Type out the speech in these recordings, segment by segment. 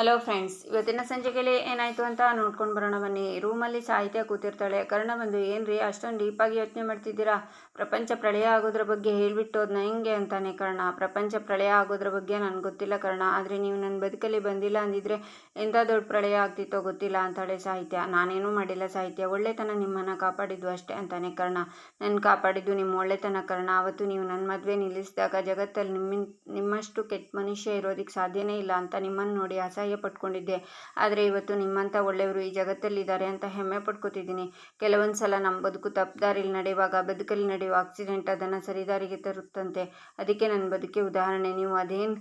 Hello friends ಇವತ್ತಿನ ಸಂಜೆಗೆಲಿ ಏನಾಯಿತು ಅಂತ ನೋಡ್ಕೊಂಡು ಬರೋಣ ಬನ್ನಿ. ರೂಮಲ್ಲಿ ಸಾಹಿತ್ಯ ಕೂತಿರ್ತಾಳೆ. ಕರ್ಣ ಬಂದು ಏನು ರೀ ಅಷ್ಟೊಂದು ಡೀಪಾಗಿ ಯೋಚನೆ ಮಾಡ್ತಿದ್ದೀರಾ? ಪ್ರಪಂಚ ಪ್ರಳಯ ಆಗೋದ್ರ ಬಗ್ಗೆ ಹೇಳಿಬಿಟ್ಟು ಅದನ್ನ ಹೆಂಗೆ ಅಂತಾನೆ ಕರ್ಣ. ಪ್ರಪಂಚ ಪ್ರಳಯ ಆಗೋದ್ರ ಬಗ್ಗೆ ನನಗೆ ಗೊತ್ತಿಲ್ಲ ಕರ್ಣ. ಆದರೆ ನೀವು ನನ್ನ ಬದುಕಲ್ಲಿ ಬಂದಿಲ್ಲ ಅಂದಿದ್ರೆ ಎಂಥ ದೊಡ್ಡ ಪ್ರಳಯ ಆಗ್ತಿತ್ತೋ ಗೊತ್ತಿಲ್ಲ ಅಂತಾಳೆ ಸಾಹಿತ್ಯ. ನಾನೇನೂ ಮಾಡಿಲ್ಲ ಸಾಹಿತ್ಯ. ಒಳ್ಳೆತನ ನಿಮ್ಮನ್ನು ಕಾಪಾಡಿದ್ದು ಅಷ್ಟೇ ಅಂತಾನೆ ಕರ್ಣ. ನನ್ನ ಕಾಪಾಡಿದ್ದು ನಿಮ್ಮ ಒಳ್ಳೆತನ ಕರ್ಣ. ಅವತ್ತು ನೀವು ನನ್ನ ಮದುವೆ ನಿಲ್ಲಿಸಿದಾಗ ಜಗತ್ತಲ್ಲಿ ನಿಮ್ಮ ನಿಮ್ಮಷ್ಟು ಕೆಟ್ಟ ಮನುಷ್ಯ ಇರೋದಕ್ಕೆ ಸಾಧ್ಯನೇ ಇಲ್ಲ ಅಂತ ನಿಮ್ಮನ್ನು ನೋಡಿ ಅಸಹ್ಯ ಪಟ್ಕೊಂಡಿದ್ದೆ ಆದರೆ ಇವತ್ತು ನಿಮ್ಮಂಥ ಒಳ್ಳೆಯವರು ಈ ಜಗತ್ತಲ್ಲಿದ್ದಾರೆ ಅಂತ ಹೆಮ್ಮೆ ಪಡ್ಕೋತಿದ್ದೀನಿ ಕೆಲವೊಂದು ಸಲ ನಮ್ಮ ಬದುಕು ತಪ್ಪದಾರಿಲಿ ನಡೆಯುವಾಗ, ಬದುಕಲ್ಲಿ ನಡೆಯುವ ಆಕ್ಸಿಡೆಂಟ್ ಅದನ್ನು ಸರಿದಾರಿಗೆ ತರುತ್ತಂತೆ. ಅದಕ್ಕೆ ನನ್ನ ಬದುಕೆ ಉದಾಹರಣೆ, ನೀವು ಅದೇನು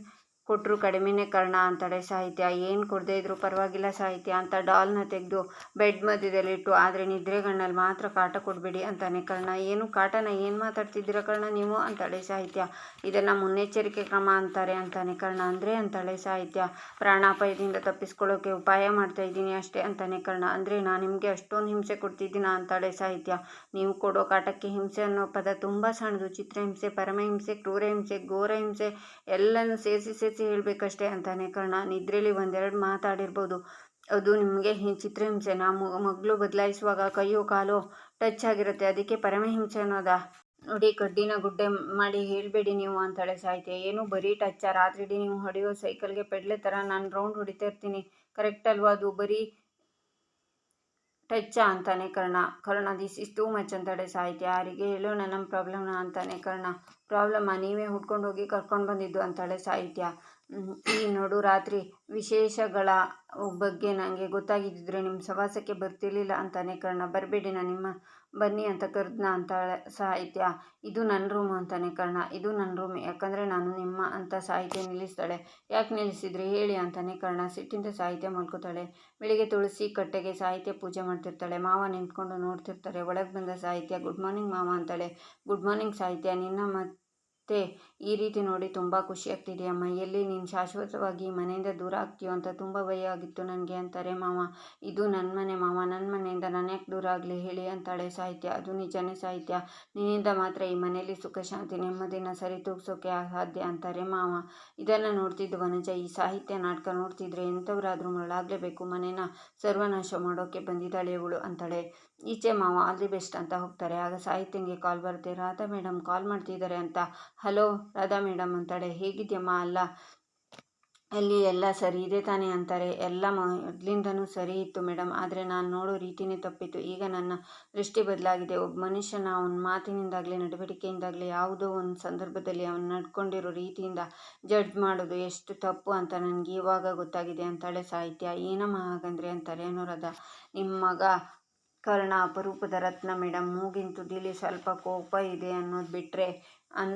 ಕೊಟ್ಟರು ಕಡಿಮೆನೇ ಕರ್ಣ ಅಂತಾಳೆ ಸಾಹಿತ್ಯ. ಏನು ಕೊಡದೇ ಇದ್ರು ಪರವಾಗಿಲ್ಲ ಸಾಹಿತ್ಯ ಅಂತ ಡಾಲ್ನ ತೆಗೆದು ಬೆಡ್ ಮಧ್ಯದಲ್ಲಿಟ್ಟು ಆದರೆ ನಿದ್ರೆಗಣ್ಣಲ್ಲಿ ಮಾತ್ರ ಕಾಟ ಕೊಡಬೇಡಿ ಅಂತಾನೆ ಕರ್ಣ. ಏನು ಕಾಟನ ಏನು ಮಾತಾಡ್ತಿದ್ದೀರ ಕರ್ಣ ನೀವು ಅಂತಾಳೆ ಸಾಹಿತ್ಯ. ಇದನ್ನು ಮುನ್ನೆಚ್ಚರಿಕೆ ಕ್ರಮ ಅಂತಾರೆ ಅಂತಾನೆ ಕರ್ಣ. ಅಂದರೆ ಅಂತಾಳೆ ಸಾಹಿತ್ಯ. ಪ್ರಾಣಾಪಾಯದಿಂದ ತಪ್ಪಿಸ್ಕೊಳ್ಳೋಕೆ ಉಪಾಯ ಮಾಡ್ತಾ ಇದ್ದೀನಿ ಅಷ್ಟೇ ಅಂತಾನೆ ಕರ್ಣ. ಅಂದರೆ ನಾನು ನಿಮಗೆ ಅಷ್ಟೊಂದು ಹಿಂಸೆ ಕೊಡ್ತಿದ್ದೀನ ಅಂತಾಳೆ ಸಾಹಿತ್ಯ. ನೀವು ಕೊಡೋ ಕಾಟಕ್ಕೆ ಹಿಂಸೆ ಅನ್ನೋ ಪದ ತುಂಬ ಸಣ್ಣದು. ಚಿತ್ರಹಿಂಸೆ ಪರಮಹಿಂಸೆ ಕ್ರೂರಹಿಂಸೆ ಘೋರಹಿಂಸೆ ಎಲ್ಲನೂ ಸೇರಿಸಿ ಸೇರಿಸಿ ಹೇಳಬೇಕಷ್ಟೇ ಅಂತಾನೆ. ಕರ್ಣ ನಿದ್ರೆಯಲ್ಲಿ ಒಂದೆರಡು ಮಾತಾಡಿರ್ಬೋದು. ಅದು ನಿಮಗೆ ಚಿತ್ರಹಿಂಸೆ ನಾ ಮಗಳು ಬದಲಾಯಿಸುವಾಗ ಕೈಯೋ, ಕಾಲೋ ಟಚ್ ಆಗಿರುತ್ತೆ. ಅದಕ್ಕೆ ಪರಮಹಿಂಸೆ ಅನ್ನೋದಾ? ನೋಡಿ, ಕಡ್ಡಿನ ಗುಡ್ಡೆ ಮಾಡಿ ಹೇಳಬೇಡಿ ನೀವು ಅಂತಾಳೆ ಸಾಹಿತ್ಯ. ಏನು ಬರೀ ಟಚ್ಚ. ರಾತ್ರಿ ನೀವು ಹೊಡೆಯೋ ಸೈಕಲ್ಗೆ ಪೆಡ್ಲೆ ಥರ ನಾನು ರೌಂಡ್ ಹೊಡಿತಾ ಇರ್ತೀನಿ. ಕರೆಕ್ಟ್ ಅಲ್ವಾ ಅದು? ಬರೀ ಟಚ್ಚ ಅಂತಾನೆ Karna. Karna this is too much ಅಂತಾಳೆ ಸಾಹಿತ್ಯ. ಯಾರಿಗೆ ಹೇಳೋಣ ನಮ್ಮ ಪ್ರಾಬ್ಲಮ್ನ ಅಂತಾನೆ ಕರ್ಣ. ಪ್ರಾಬ್ಲಮ್ಮ ನೀವೇ ಹುಡ್ಕೊಂಡು ಹೋಗಿ ಕರ್ಕೊಂಡು ಬಂದಿದ್ದು ಅಂತಾಳೆ ಸಾಹಿತ್ಯ. ಈ ನೋಡು ರಾತ್ರಿ ವಿಶೇಷಗಳ ಬಗ್ಗೆ ನನಗೆ ಗೊತ್ತಾಗಿದ್ದಿದ್ರೆ ನಿಮ್ಮ ಸವಾಸಕ್ಕೆ ಬರ್ತಿರ್ಲಿಲ್ಲ ಅಂತಾನೆ ಕರ್ಣ. ಬರಬೇಡಿ ನಾನು ನಿಮ್ಮ ಬನ್ನಿ ಅಂತ ಕರೆದ್ನ ಅಂತಾಳೆ. ಸಾಹಿತ್ಯ, ಇದು ನನ್ನ ರೂಮು ಅಂತಾನೆ ಕರ್ಣ. ಇದು ನನ್ನ ರೂಮ್, ಯಾಕಂದರೆ ನಾನು ನಿಮ್ಮ ಅಂತ ಸಾಹಿತ್ಯ ನಿಲ್ಲಿಸ್ತಾಳೆ. ಯಾಕೆ ನಿಲ್ಲಿಸಿದ್ರಿ? ಹೇಳಿ ಅಂತಾನೆ ಕರ್ಣ. ಸಿಟ್ಟಿಂದ ಸಾಹಿತ್ಯ ಮಲ್ಕೋತಾಳೆ ಬೆಳಿಗ್ಗೆ ತುಳಸಿ ಕಟ್ಟೆಗೆ ಸಾಹಿತ್ಯ ಪೂಜೆ ಮಾಡ್ತಿರ್ತಾಳೆ. ಮಾವ ನಿಂತ್ಕೊಂಡು ನೋಡ್ತಿರ್ತಾರೆ. ಒಳಗೆ ಬಂದ ಸಾಹಿತ್ಯ, ಗುಡ್ ಮಾರ್ನಿಂಗ್ ಮಾವ ಅಂತಾಳೆ. ಗುಡ್ ಮಾರ್ನಿಂಗ್ ಸಾಹಿತ್ಯ, ನಿನ್ನ ಮತ್ತು ಈ ರೀತಿ ನೋಡಿ ತುಂಬ ಖುಷಿ ಅಮ್ಮ. ಎಲ್ಲಿ ನೀನು ಶಾಶ್ವತವಾಗಿ ಮನೆಯಿಂದ ದೂರ ಆಗ್ತೀಯೋ ಅಂತ ತುಂಬ ಭಯ ಆಗಿತ್ತು ನನಗೆ ಅಂತಾರೆ ಮಾವ. ಇದು ನನ್ನ ಮನೆ ಮಾವ. ನನ್ನ ಮನೆಯಿಂದ ನಾನು ಯಾಕೆ ದೂರ ಆಗಲಿ ಹೇಳಿ ಅಂತಾಳೆ ಸಾಹಿತ್ಯ. ಅದು ನಿಜನೇ ಸಾಹಿತ್ಯ. ನಿನ್ನಿಂದ ಮಾತ್ರ ಈ ಮನೆಯಲ್ಲಿ ಸುಖ, ಶಾಂತಿ, ನೆಮ್ಮದಿನ ಸರಿ ತೂಗಿಸೋಕೆ ಅಸಾಧ್ಯ ಅಂತಾರೆ ಮಾವ. ಇದನ್ನು ನೋಡ್ತಿದ್ದು ವನಜ. ಈ ಸಾಹಿತ್ಯ ನಾಟಕ ನೋಡ್ತಿದ್ರೆ ಎಂಥವರಾದರೂ ಮರಳಾಗಲೇಬೇಕು. ಮನೇನ ಸರ್ವನಾಶ ಮಾಡೋಕ್ಕೆ ಬಂದಿದ್ದಾಳೆ ಇವಳು ಅಂತಾಳೆ. ಈಚೆ ಮಾವ ಆಲ್ ದಿ ಬೆಸ್ಟ್ ಅಂತ ಹೋಗ್ತಾರೆ. ಆಗ ಸಾಹಿತ್ಯಂಗೆ ಕಾಲ್ ಬರುತ್ತೆ. ರಾಧಾ ಮೇಡಮ್ ಕಾಲ್ ಮಾಡ್ತಿದ್ದಾರೆ ಅಂತ ಹಲೋ, ರಾಧಾ ಮೇಡಮ್ ಅಂತಾಳೆ. ಹೇಗಿದ್ಯಮ್ಮ? ಅಲ್ಲ. ಅಲ್ಲಿ ಎಲ್ಲ ಸರಿ ಇದೆ ತಾನೇ ಅಂತಾರೆ. ಎಲ್ಲ ಮೊದಲಿಂದನೂ ಸರಿ ಇತ್ತು ಮೇಡಮ್ ಆದರೆ ನಾನು ನೋಡೋ ರೀತಿನೇ ತಪ್ಪಿತ್ತು. ಈಗ ನನ್ನ ದೃಷ್ಟಿ ಬದಲಾಗಿದೆ. ಒಬ್ಬ ಮನುಷ್ಯನ ಅವನ ಮಾತಿನಿಂದಾಗಲಿ ನಡವಳಿಕೆಯಿಂದಾಗಲಿ ಯಾವುದೋ ಒಂದು ಸಂದರ್ಭದಲ್ಲಿ ಅವನು ನಡ್ಕೊಂಡಿರೋ ರೀತಿಯಿಂದ ಜಡ್ಜ್ ಮಾಡೋದು ಎಷ್ಟು ತಪ್ಪು ಅಂತ ನನಗೆ ಇವಾಗ ಗೊತ್ತಾಗಿದೆ ಅಂತಾಳೆ ಸಾಹಿತ್ಯ. ಏನಮ್ಮ ಹಾಗಂದ್ರೆ ಅಂತಾರೆ ಅನುರಾಧ ನಿಮ್ಮ ಮಗ ಕರ್ಣ ಅಪರೂಪದ ರತ್ನ ಮೇಡಮ್ ಮೂಗಿನ ತುದಿಲಿ ಸ್ವಲ್ಪ ಕೋಪ ಇದೆ ಅನ್ನೋದು ಬಿಟ್ಟರೆ ಅನ್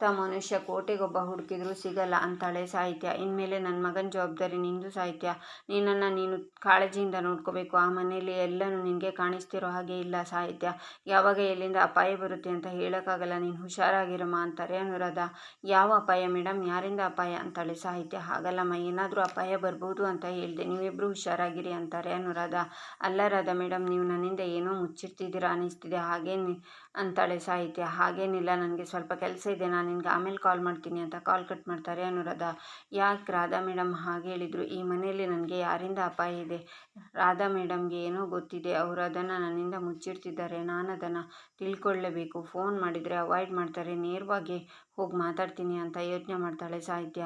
ತ ಮನುಷ್ಯ ಕೋಟೆಗೊಬ್ಬ ಹುಡುಕಿದ್ರು ಸಿಗಲ್ಲ ಅಂತಾಳೆ ಸಾಹಿತ್ಯ. ಇನ್ಮೇಲೆ ನನ್ನ ಮಗನ ಜವಾಬ್ದಾರಿ ನಿಂದು ಸಾಹಿತ್ಯ. ನಿನ್ನನ್ನು ನೀನು ಕಾಳಜಿಯಿಂದ ನೋಡ್ಕೋಬೇಕು. ಆ ಮನೆಯಲ್ಲಿ ಎಲ್ಲನೂ ನಿನಗೆ ಕಾಣಿಸ್ತಿರೋ ಹಾಗೆ ಇಲ್ಲ ಸಾಹಿತ್ಯ. ಯಾವಾಗ ಎಲ್ಲಿಂದ ಅಪಾಯ ಬರುತ್ತೆ ಅಂತ ಹೇಳೋಕ್ಕಾಗಲ್ಲ. ನೀನು ಹುಷಾರಾಗಿರಮ್ಮ ಅಂತಾರೆ ಅನುರಾಧ. ಯಾವ ಅಪಾಯ? ಮೇಡಮ್ ಯಾರಿಂದ ಅಪಾಯ? ಅಂತಾಳೆ ಸಾಹಿತ್ಯ. ಹಾಗಲ್ಲಮ್ಮ ಏನಾದರೂ ಅಪಾಯ ಬರ್ಬೋದು ಅಂತ ಹೇಳಿದೆ. ನೀವಿಬ್ಬರು ಹುಷಾರಾಗಿರಿ ಅಂತಾರೆ ಅನುರಾಧ. ಅಲ್ಲ ಮೇಡಮ್ ನೀವು ನನ್ನಿಂದ ಏನೋ ಮುಚ್ಚಿರ್ತಿದ್ದೀರಾ ಅನ್ನಿಸ್ತಿದೆ ಹಾಗೇನು ಅಂತಾಳೆ ಸಾಹಿತ್ಯ. ಹಾಗೇನಿಲ್ಲ, ನನಗೆ ಸ್ವಲ್ಪ ಕೆಲಸ ಇದೆ. ನಾನು ನಿನಗೆ ಆಮೇಲೆ ಕಾಲ್ ಮಾಡ್ತೀನಿ ಅಂತ ಕಾಲ್ ಕಟ್ ಮಾಡ್ತಾರೆ ಅನುರಾಧ. ಯಾಕೆ ರಾಧಾ ಮೇಡಮ್ ಹಾಗೆ ಹೇಳಿದರು? ಈ ಮನೆಯಲ್ಲಿ ನನಗೆ ಯಾರಿಂದ ಅಪಾಯ ಇದೆ? ರಾಧಾ ಮೇಡಮ್ಗೆ ಏನೋ ಗೊತ್ತಿದೆ. ಅವರು ಅದನ್ನು ನನ್ನಿಂದ ಮುಚ್ಚಿಡ್ತಿದ್ದಾರೆ. ನಾನು ಅದನ್ನು ತಿಳ್ಕೊಳ್ಳೇಬೇಕು ಫೋನ್ ಮಾಡಿದರೆ ಅವಾಯ್ಡ್ ಮಾಡ್ತಾರೆ. ನೇರವಾಗಿ ಹೋಗಿ ಮಾತಾಡ್ತೀನಿ ಅಂತ ಯೋಚನೆ ಮಾಡ್ತಾಳೆ ಸಾಹಿತ್ಯ.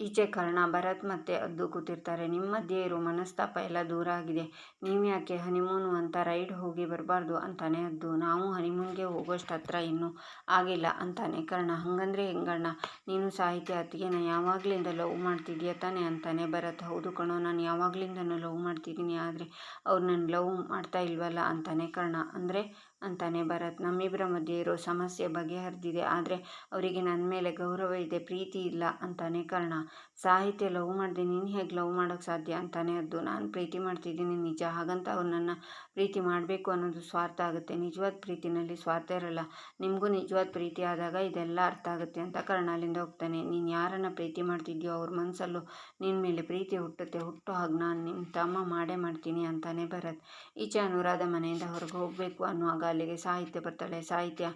ಈಚೆ ಕರ್ಣ, ಭರತ್ ಮತ್ತೆ ಅದ್ದು ಕೂತಿರ್ತಾರೆ. ನಿಮ್ಮ ಮಧ್ಯೆ ಮನಸ್ತಾಪ ಎಲ್ಲ ದೂರ ಆಗಿದೆ. ನೀವು ಯಾಕೆ ಹನಿಮೂನು ಅಂತ ರೈಡ್ ಹೋಗಿ ಬರಬಾರ್ದು ಅಂತಾನೆ ಅದ್ದು. ನಾವು ಹನಿಮೂನ್ಗೆ ಹೋಗೋಷ್ಟು ಹತ್ರ ಇನ್ನೂ ಆಗಿಲ್ಲ ಅಂತಾನೆ ಕರ್ಣ. ಹಂಗಂದ್ರೆ ಹೆಂಗಣ್ಣ? ನೀನು ಸಾಹಿತ್ಯ ಅತ್ತಿಗೆನ ಯಾವಾಗ್ಲಿಂದ ಲವ್ ಮಾಡ್ತಿದ್ಯಾ ತಾನೆ ಅಂತಾನೆ ಭರತ್. ಹೌದು ಕಣೋ, ನಾನು ಯಾವಾಗಲಿಂದನೂ ಲವ್ ಮಾಡ್ತಿದ್ದೀನಿ, ಆದರೆ ಅವ್ರು ನನ್ನ ಲವ್ ಮಾಡ್ತಾ ಇಲ್ವಲ್ಲ ಅಂತಾನೆ ಕರ್ಣ. ಅಂದರೆ ಅಂತಾನೆ ಭರತ್ ನಮ್ಮಿಬ್ಬರ ಮಧ್ಯೆ ಇರೋ ಸಮಸ್ಯೆ ಬಗೆಹರಿದಿದೆ, ಆದರೆ ಅವರಿಗೆ ನನ್ನ ಮೇಲೆ ಗೌರವ ಇದೆ, ಪ್ರೀತಿ ಇಲ್ಲ ಅಂತಾನೆ ಕರ್ಣ. ಸಾಹಿತ್ಯ ಲವ್ ಮಾಡಿದೆ, ನೀನು ಹೇಗೆ ಲವ್ ಮಾಡೋಕ್ಕೆ ಸಾಧ್ಯ ಅಂತಾನೆ ಅದು. ನಾನು ಪ್ರೀತಿ ಮಾಡ್ತಿದ್ದೀನಿ ನಿಜ. ಹಾಗಂತ ಅವ್ರು ನನ್ನ ಪ್ರೀತಿ ಮಾಡಬೇಕು ಅನ್ನೋದು ಸ್ವಾರ್ಥ ಆಗುತ್ತೆ. ನಿಜವಾದ ಪ್ರೀತಿನಲ್ಲಿ ಸ್ವಾರ್ಥ ಇರಲ್ಲ. ನಿಮಗೂ ನಿಜವಾದ ಪ್ರೀತಿ ಆದಾಗ ಇದೆಲ್ಲ ಅರ್ಥ ಆಗುತ್ತೆ ಅಂತ ಕರ್ಣಾಲಿಂದ ಹೋಗ್ತಾನೆ. ನೀನು ಯಾರನ್ನು ಪ್ರೀತಿ ಮಾಡ್ತಿದ್ಯೋ ಅವ್ರ ಮನಸ್ಸಲ್ಲೂ ನಿನ್ನ ಮೇಲೆ ಪ್ರೀತಿ ಹುಟ್ಟುತ್ತೆ. ಹುಟ್ಟು ಹಾಗೆ ನಾನು ನಿಮ್ಮ ತಮ್ಮ ಮಾಡೇ ಮಾಡ್ತೀನಿ ಅಂತಾನೆ ಭರತ್ ಈಚೆ ಅನುರಾಧ ಮನೆಯಿಂದ ಹೊರಗೆ ಹೋಗಬೇಕು ಅನ್ನುವಾಗ ಅಲ್ಲಿಗೆ ಸಾಹಿತ್ಯ ಬರ್ತಾಳೆ. ಸಾಹಿತ್ಯ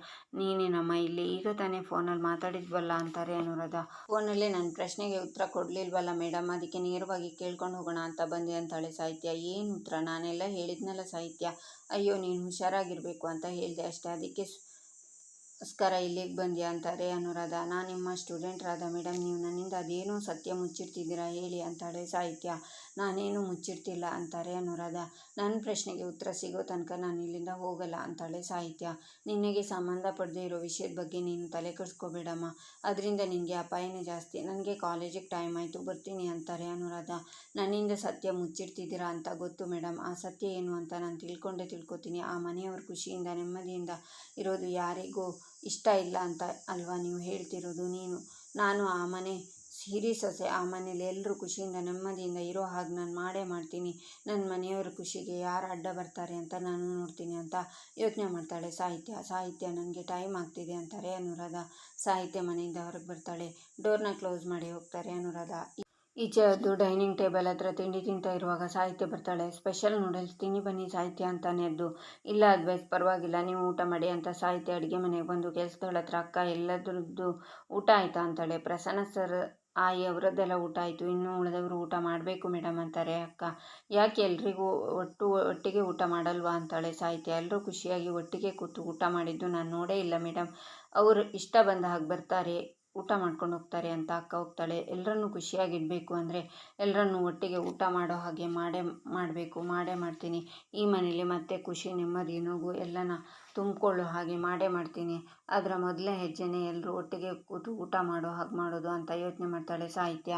ನೀನೇನಮ್ಮ ಇಲ್ಲಿ. ಈಗ ತಾನೇ ಫೋನಲ್ಲಿ ಮಾತಾಡಿದ್ವಲ್ಲ ಅಂತಾರೆ ಅನುರಾಧ. ಫೋನಲ್ಲಿ ನನ್ನ ಪ್ರಶ್ನೆಗೆ ಉತ್ತರ ಕೊಡಲಿಲ್ವಲ್ಲ ಮೇಡಮ್ ಅದಕ್ಕೆ ನೇರವಾಗಿ ಕೇಳ್ಕೊಂಡು ಹೋಗೋಣ ಅಂತ ಬಂದೆ ಅಂತಾಳೆ ಸಾಹಿತ್ಯ. ಏನು ಉತ್ತರ? ನಾನೆಲ್ಲ ಹೇಳಿದ್ನಲ್ಲ ಸಾಹಿತ್ಯ. ಅಯ್ಯೋ, ನೀನು ಹುಷಾರಾಗಿರಬೇಕು ಅಂತ ಹೇಳಿದೆ ಅಷ್ಟೇ. ಅದಕ್ಕೆ ಸ್ಕರ ಇಲ್ಲಿಗೆ ಬಂದೆ ಅಂತಾರೆ ಅನುರಾಧ. ನಾನು ನಿಮ್ಮ ಸ್ಟೂಡೆಂಟ್ ರಾಧಾ ಮೇಡಮ್ ನೀವು ನನ್ನಿಂದ ಅದೇನೋ ಸತ್ಯ ಮುಚ್ಚಿರ್ತಿದ್ದೀರಾ ಹೇಳಿ ಅಂತಾಳೆ ಸಾಹಿತ್ಯ. ನಾನೇನು ಮುಚ್ಚಿಡ್ತಿಲ್ಲ ಅಂತಾರೆ ಅನುರಾಧ. ನನ್ನ ಪ್ರಶ್ನೆಗೆ ಉತ್ತರ ಸಿಗೋ ತನಕ ನಾನು ಇಲ್ಲಿಂದ ಹೋಗಲ್ಲ ಅಂತಾಳೆ ಸಾಹಿತ್ಯ. ನಿನಗೆ ಸಂಬಂಧಪಡದೇ ಇರೋ ವಿಷಯದ ಬಗ್ಗೆ ನೀನು ತಲೆ ಕೆಡಿಸ್ಕೋಬೇಡಮ್ಮ. ಅದರಿಂದ ನಿನಗೆ ಅಪಾಯನೇ ಜಾಸ್ತಿ. ನನಗೆ ಕಾಲೇಜಿಗೆ ಟೈಮ್ ಆಯಿತು, ಬರ್ತೀನಿ ಅಂತಾರೆ ಅನುರಾಧ. ನನ್ನಿಂದ ಸತ್ಯ ಮುಚ್ಚಿಡ್ತಿದ್ದೀರಾ ಅಂತ ಗೊತ್ತು ಮೇಡಮ್ ಆ ಸತ್ಯ ಏನು ಅಂತ ನಾನು ತಿಳ್ಕೊಂಡೇ ತಿಳ್ಕೊತೀನಿ. ಆ ಮನೆಯವ್ರ ಖುಷಿಯಿಂದ, ನೆಮ್ಮದಿಯಿಂದ ಇರೋದು ಯಾರಿಗೂ ಇಷ್ಟ ಇಲ್ಲ ಅಂತ ಅಲ್ವಾ ನೀವು ಹೇಳ್ತಿರೋದು ನೀನು. ನಾನು ಆ ಮನೆ ಹಿರಿ ಸೊಸೆ, ಆ ಮನೇಲಿ ಎಲ್ಲರೂ ಖುಷಿಯಿಂದ, ನೆಮ್ಮದಿಯಿಂದ ಇರೋ ಹಾಗೆ ನಾನು ಮಾಡೇ ಮಾಡ್ತೀನಿ. ನನ್ನ ಮನೆಯವ್ರ ಖುಷಿಗೆ ಯಾರು ಅಡ್ಡ ಬರ್ತಾರೆ ಅಂತ ನಾನು ನೋಡ್ತೀನಿ ಅಂತ ಯೋಚನೆ ಮಾಡ್ತಾಳೆ. ಸಾಹಿತ್ಯ ಸಾಹಿತ್ಯ ನನಗೆ ಟೈಮ್ ಆಗ್ತಿದೆ ಅಂತಾರೆ ಅನುರಾಧ. ಸಾಹಿತ್ಯ ಮನೆಯಿಂದ ಹೊರಗೆ ಬರ್ತಾಳೆ. ಡೋರ್ನ ಕ್ಲೋಸ್ ಮಾಡಿ ಹೋಗ್ತಾರೆ ಅನುರಾಧ. ಈಚೆ ಅದು ಡೈನಿಂಗ್ ಟೇಬಲ್ ಹತ್ರ ತಿಂಡಿ ತಿಂತಾ ಇರುವಾಗ ಸಾಹಿತ್ಯ ಬರ್ತಾಳೆ. ಸ್ಪೆಷಲ್ ನೂಡಲ್ಸ್ ತಿನ್ನಿ ಬನ್ನಿ ಸಾಹಿತ್ಯ ಅಂತಾನೆ ಅದು. ಇಲ್ಲ ಅದ್ವೈಸ್ ಪರವಾಗಿಲ್ಲ. ನೀವು ಊಟ ಮಾಡಿ ಅಂತ ಸಾಹಿತ್ಯ ಅಡುಗೆ ಮನೆಗೆ ಬಂದು ಕೆಲಸದವಳ ಹತ್ರ ಅಕ್ಕ ಎಲ್ಲದ್ರದ್ದು ಊಟ ಆಯಿತಾ ಅಂತಾಳೆ. ಪ್ರಸನ್ನ ಸರ್ ಆಯಿ ಅವರದ್ದೆಲ್ಲ ಊಟ ಆಯಿತು? ಇನ್ನೂ ಉಳಿದವರು ಊಟ ಮಾಡಬೇಕು ಮೇಡಮ್ ಅಂತಾರೆ ಅಕ್ಕ. ಯಾಕೆ ಎಲ್ರಿಗೂ ಒಟ್ಟು ಒಟ್ಟಿಗೆ ಊಟ ಮಾಡಲ್ವಾ? ಅಂತಾಳೆ ಸಾಹಿತ್ಯ ಎಲ್ಲರೂ ಖುಷಿಯಾಗಿ ಒಟ್ಟಿಗೆ ಕೂತು ಊಟ ಮಾಡಿದ್ದು ನಾನು ನೋಡೇ ಇಲ್ಲ ಮೇಡಮ್ ಅವರು ಇಷ್ಟ ಬಂದ ಹಾಗೆ ಬರ್ತಾರೆ. ಊಟ ಮಾಡ್ಕೊಂಡು ಹೋಗ್ತಾರೆ ಅಂತ ಅಕ್ಕ ಹೋಗ್ತಾಳೆ. ಎಲ್ಲರನ್ನೂ ಖುಷಿಯಾಗಿಡಬೇಕು ಅಂದರೆ ಎಲ್ಲರನ್ನೂ ಒಟ್ಟಿಗೆ ಊಟ ಮಾಡೋ ಹಾಗೆ ಮಾಡೇ ಮಾಡಬೇಕು, ಮಾಡೇ ಮಾಡ್ತೀನಿ. ಈ ಮನೇಲಿ ಮತ್ತೆ ಖುಷಿ, ನೆಮ್ಮದಿ, ನೋವು ಎಲ್ಲನ ತುಂಬಿಕೊಳ್ಳೋ ಹಾಗೆ ಮಾಡೇ ಮಾಡ್ತೀನಿ. ಅದರ ಮೊದಲೇ ಹೆಜ್ಜೆನೇ ಎಲ್ಲರೂ ಒಟ್ಟಿಗೆ ಕೂತು ಊಟ ಮಾಡೋ ಹಾಗೆ ಮಾಡೋದು ಅಂತ ಯೋಚನೆ ಮಾಡ್ತಾಳೆ ಸಾಹಿತ್ಯ.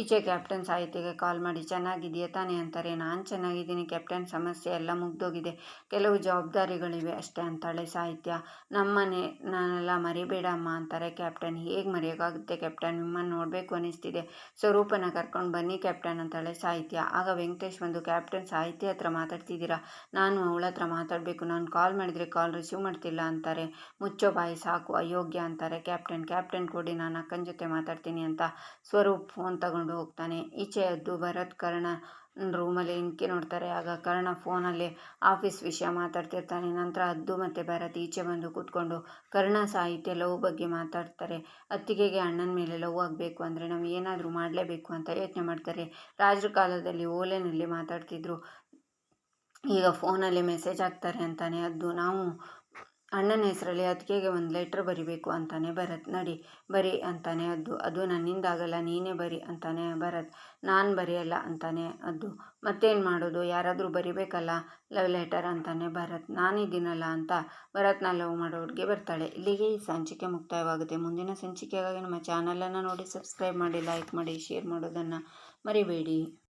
ಈಚೆ ಕ್ಯಾಪ್ಟನ್ ಸಾಹಿತ್ಯಗೆ ಕಾಲ್ ಮಾಡಿ ಚೆನ್ನಾಗಿದೆಯಾ ತಾನೇ? ಅಂತಾರೆ. ನಾನು ಚೆನ್ನಾಗಿದ್ದೀನಿ ಕ್ಯಾಪ್ಟನ್, ಸಮಸ್ಯೆ ಎಲ್ಲ ಮುಗ್ದೋಗಿದೆ. ಕೆಲವು ಜವಾಬ್ದಾರಿಗಳಿವೆ ಅಷ್ಟೇ, ಅಂತಾಳೆ ಸಾಹಿತ್ಯ. ನಮ್ಮನೆ ನಾನೆಲ್ಲ ಮರಿಬೇಡಮ್ಮ, ಅಂತಾರೆ ಕ್ಯಾಪ್ಟನ್. ಹೇಗೆ ಮರೆಯೋಕ್ಕಾಗುತ್ತೆ ಕ್ಯಾಪ್ಟನ್, ನಿಮ್ಮನ್ನು ನೋಡಬೇಕು ಅನ್ನಿಸ್ತಿದೆ. ಸ್ವರೂಪನ ಕರ್ಕೊಂಡು ಬನ್ನಿ ಕ್ಯಾಪ್ಟನ್ ಅಂತಾಳೆ ಸಾಹಿತ್ಯ. ಆಗ ವೆಂಕಟೇಶ್ ಬಂದು, ಕ್ಯಾಪ್ಟನ್, ಸಾಹಿತ್ಯ ಹತ್ರ ಮಾತಾಡ್ತಿದ್ದೀರಾ? ನಾನು ಅವಳ ಹತ್ರ ಮಾತಾಡಬೇಕು. ನಾನು ಕಾಲ್ ಮಾಡಿದರೆ ಕಾಲ್ ರಿಸೀವ್ ಮಾಡ್ತಿಲ್ಲ ಅಂತಾರೆ. ಮುಚ್ಚೋ ಬಾಯಿ ಸಾಕು, ಅಯೋಗ್ಯ ಅಂತಾರೆ ಕ್ಯಾಪ್ಟನ್. ಕ್ಯಾಪ್ಟನ್, ಕೊಡಿ ನಾನು ಅಕ್ಕನ ಜೊತೆ ಮಾತಾಡ್ತೀನಿ ಅಂತ ಸ್ವರೂಪ್ ಫೋನ್ ತಗೊಂಡು ಹೋಗ್ತಾನೆ. ಈಚೆ ಎದ್ದು ಭರತ್ ಕರ್ಣ ರೂಮಲ್ಲಿ ಇಂಕೆ ನೋಡ್ತಾರೆ. ಆಗ ಕರ್ಣ ಫೋನಲ್ಲಿ ಆಫೀಸ್ ವಿಷಯ ಮಾತಾಡ್ತಿರ್ತಾನೆ. ನಂತರ ಅದ್ದು ಮತ್ತು ಭರತ್ ಈಚೆ ಬಂದು ಕೂತ್ಕೊಂಡು ಕರ್ಣ ಸಾಹಿತ್ಯ ಲವ್ ಬಗ್ಗೆ ಮಾತಾಡ್ತಾರೆ. ಅತ್ತಿಗೆಗೆ ಅಣ್ಣನ ಮೇಲೆ ಲವ್ ಆಗಬೇಕು ಅಂದರೆ ನಾವು ಏನಾದರೂ ಮಾಡಲೇಬೇಕು ಅಂತ ಯೋಚನೆ ಮಾಡ್ತಾರೆ. ರಾಜರ ಕಾಲದಲ್ಲಿ ಓಲೆನಲ್ಲಿ ಮಾತಾಡ್ತಿದ್ರು. ಈಗ ಫೋನಲ್ಲಿ ಮೆಸೇಜ್ ಹಾಕ್ತಾರೆ ಅಂತಾನೆ. ಅದು ನಾವು ಅಣ್ಣನ ಹೆಸರಲ್ಲಿ ಅದಕ್ಕೆ ಒಂದು ಲೆಟ್ರ್ ಬರಿಬೇಕು ಅಂತಾನೆ ಭರತ್. ನಡಿ, ಬರಿ ಅಂತಾನೆ ಅದು ಅದು ನನ್ನಿಂದ ಆಗಲ್ಲ, ನೀನೇ ಬರಿ ಅಂತಾನೆ ಭರತ್. ನಾನು ಬರೆಯಲ್ಲ ಅಂತಾನೆ ಅದು ಮತ್ತೇನು ಮಾಡೋದು? ಯಾರಾದರೂ ಬರಿಬೇಕಲ್ಲ ಲವ್ ಲೆಟರ್ ಅಂತಾನೆ ಭರತ್. ನಾನಿದ್ದೀನಲ್ಲ ಅಂತ ಭರತ್ನ ಲವ್ ಮಾಡೋರಿಗೆ ಬರ್ತಾಳೆ. ಇಲ್ಲಿಗೆ ಈ ಸಂಚಿಕೆ ಮುಕ್ತಾಯವಾಗುತ್ತೆ. ಮುಂದಿನ ಸಂಚಿಕೆಗಾಗಿ ನಮ್ಮ ಚಾನಲನ್ನು ನೋಡಿ ಸಬ್ಸ್ಕ್ರೈಬ್ ಮಾಡಿ ಲೈಕ್ ಮಾಡಿ ಶೇರ್ ಮಾಡೋದನ್ನು ಮರಿಬೇಡಿ.